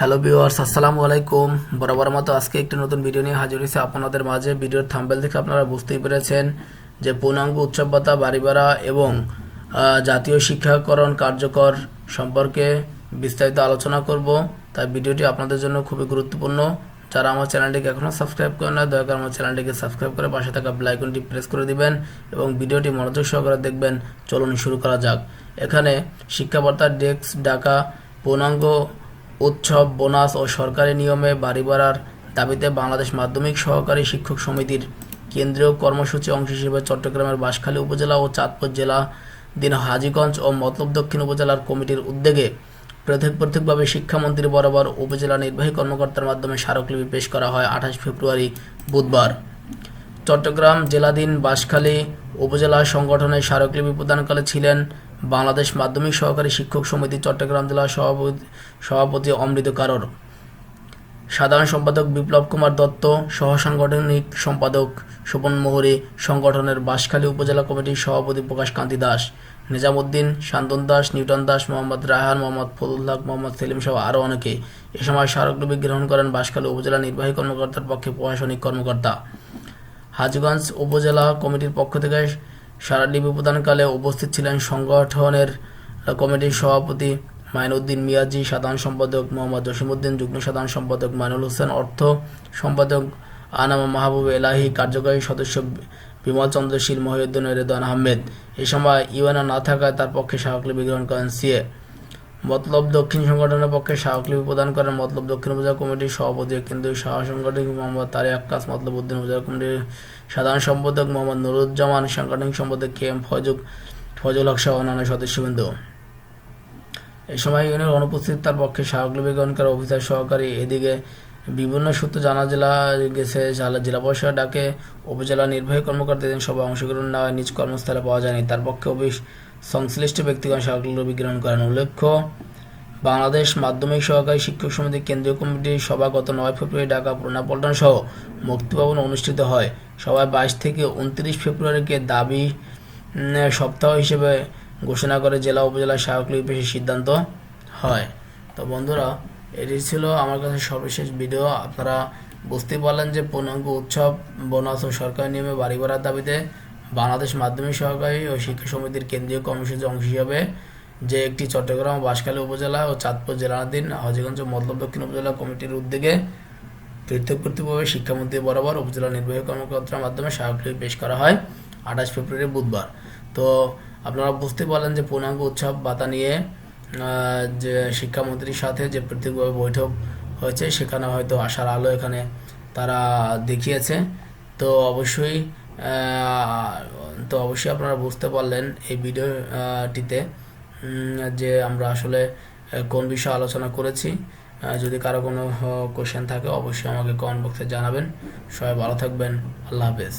Hello viewers, আসসালামু আলাইকুম। বরাবর মতো আজকে একটি নতুন ভিডিও নিয়ে হাজির হয়েছে আপনাদের মাঝে। ভিডিওর থাম্বেল দেখে আপনারা বুঝতেই পেরেছেন যে পূর্ণাঙ্গ উৎসব ভাতা, বাড়ি ভাড়া এবং জাতীয় শিক্ষাকরণ কার্যকর সম্পর্কে বিস্তারিত আলোচনা করব। তাই ভিডিওটি আপনাদের জন্য খুবই গুরুত্বপূর্ণ। যারা আমার চ্যানেলটিকে এখনও সাবস্ক্রাইব করেন না দয়া করে আমার চ্যানেলটিকে সাবস্ক্রাইব করে পাশে থাকা বেল আইকনটি প্রেস করে দিবেন এবং ভিডিওটি মনোযোগ সহকারে দেখবেন। চলুন শুরু করা যাক। এখানে শিক্ষাবার্তার ডেস্ক ডাকা পূর্ণাঙ্গ উৎসব, বোনাস ও সরকারি নিয়মে বাড়ি বাড়ার দাবিতে বাংলাদেশ মাধ্যমিক সহকারী শিক্ষক সমিতির কেন্দ্রীয় কর্মসূচি অংশ হিসেবে চট্টগ্রামের বাঁশখালী উপজেলা ও চাঁদপুর জেলা দিন হাজীগঞ্জ ও মতলব দক্ষিণ উপজেলার কমিটির উদ্যোগে পৃথক পৃথকভাবে শিক্ষামন্ত্রী বরাবর উপজেলা নির্বাহী কর্মকর্তার মাধ্যমে স্মারকলিপি পেশ করা হয় আঠাশ ফেব্রুয়ারি বুধবার। চট্টগ্রাম জেলাধীন বাঁশখালী উপজেলা সংগঠনের স্মারকলিপি প্রদানকালে ছিলেন বাংলাদেশ মাধ্যমিক সহকারী শিক্ষক সমিতি চট্টগ্রাম জেলা সভাপতি সভাপতি অমৃত কারর। সাধারণ সম্পাদক বিপ্লব কুমার দত্ত, সহ সাংগঠনিক সম্পাদক শোভন মোহরি, সংগঠনের বাঁশখালী উপজেলা কমিটির সভাপতি প্রকাশ কান্তি দাস, নিজামুদ্দিন, শান্তন দাস, নিউটন দাস, মোহাম্মদ রায়হান, মোহাম্মদ ফজুল্লাহ মোহাম্মদ সেলিম সহ আরও অনেকে। এ সময় স্মারকলিপি গ্রহণ করেন বাঁশখালী উপজেলা নির্বাহী কর্মকর্তার পক্ষে প্রশাসনিক কর্মকর্তা। হাজগঞ্জ উপজেলা কমিটির পক্ষ থেকে স্মারকলিপি প্রদানকালে উপস্থিত ছিলেন সংগঠনের কমিটির সভাপতি মাইনুদ্দিন মিয়াজি, সাধারণ সম্পাদক মোহাম্মদ জসিমুদ্দিন যুগ্ম সাধারণ সম্পাদক মাইনুল হোসেন, অর্থ সম্পাদক আনামা মাহবুব এলাহি, কার্যকরী সদস্য বিমল চন্দ্র শীল, মহিউদ্দিন রেদান আহমেদ। এ সময় ইউএনও না থাকায় তার পক্ষে স্মারকলিপি গ্রহণ করেন সিএ। মতলব দক্ষিণ সংগঠনের পক্ষে স্মারকলিপি প্রদান করেন মতলব দক্ষিণ উপজেলা কমিটির সভাপতি কেন্দ্রীয় সহ সংগঠক মোহাম্মদ তারিক আক্কাস, মতলব উদ্দিন উপজেলা কমিটির সাধারণ সম্পাদক মোহাম্মদ নুরুজ্জামান, সাংগঠনিক সম্পাদক কে এম ফজুক ফজল হক সহ অন্যান্য সদস্যবৃন্দ। এই সময় ইউনিয়নের অনুপস্থিত তার পক্ষে স্মারকলিপি গ্রহণ করা অফিসার সহকারী এদিকে বিভিন্ন সূত্র জানা জেলা গেছে জেলা জেলা পরিষদ ডাকে, উপজেলা নির্বাহী কর্মকর্তা এদিন সবাই অংশগ্রহণ নেওয়ায় নিজ কর্মস্থলে পাওয়া যায়নি। তার পক্ষে অফিস সংশ্লিষ্ট ব্যক্তিগণ স্মারকলিপি গ্রহণ করেন। উল্লেখ্য, বাংলাদেশ মাধ্যমিক সহকারী শিক্ষক সমিতির কেন্দ্রীয় কমিটির সভা গত নয় ফেব্রুয়ারি ঢাকা পুনঃপল্টন সহ মুক্তিভবন অনুষ্ঠিত হয়। সভায় বাইশ থেকে উনত্রিশ ফেব্রুয়ারিকে দাবি সপ্তাহ হিসেবে ঘোষণা করে জেলা, উপজেলা স্মারকলিপি পেশের সিদ্ধান্ত হয়। তো বন্ধুরা, এটি ছিল আমার কাছে সর্বশেষ ভিডিও। আপনারা বুঝতে পারলেন যে পূর্ণাঙ্গ উৎসব বোনাস ও সরকারি নিয়মে বাড়ি ভাড়ার দাবিতে বাংলাদেশ মাধ্যমিক সহকারী ও শিক্ষা সমিতির কেন্দ্রীয় কর্মসূচি অংশ হিসাবে যে একটি চট্টগ্রাম, বাঁশখালী উপজেলা ও চাঁদপুর জেলাধীন হজিগঞ্জ মতলব দক্ষিণ উপজেলা কমিটির উদ্যোগে পৃথক কর্তৃপক্ষে শিক্ষামন্ত্রী বরাবর উপজেলা নির্বাহী কর্মকর্তার মাধ্যমে স্মারকলিপি পেশ করা হয় আঠাশ ফেব্রুয়ারি বুধবার। তো আপনারা বুঝতে পারলেন যে পূর্ণাঙ্গ উৎসব ভাতা নিয়ে যে শিক্ষামন্ত্রীর সাথে যে পৃথকভাবে বৈঠক হয়েছে সেখানে হয়তো আশার আলো এখানে তারা দেখিয়েছে। তো অবশ্যই তো অবশ্যই আপনারা বুঝতে পারলেন এই ভিডিওটিতে যে আমরা আসলে কোন বিষয়ে আলোচনা করেছি। যদি কারও কোনো কোয়েশ্চেন থাকে অবশ্যই আমাকে কমেন্ট বক্সে জানাবেন। সবাই ভালো থাকবেন। আল্লাহ হাফেজ।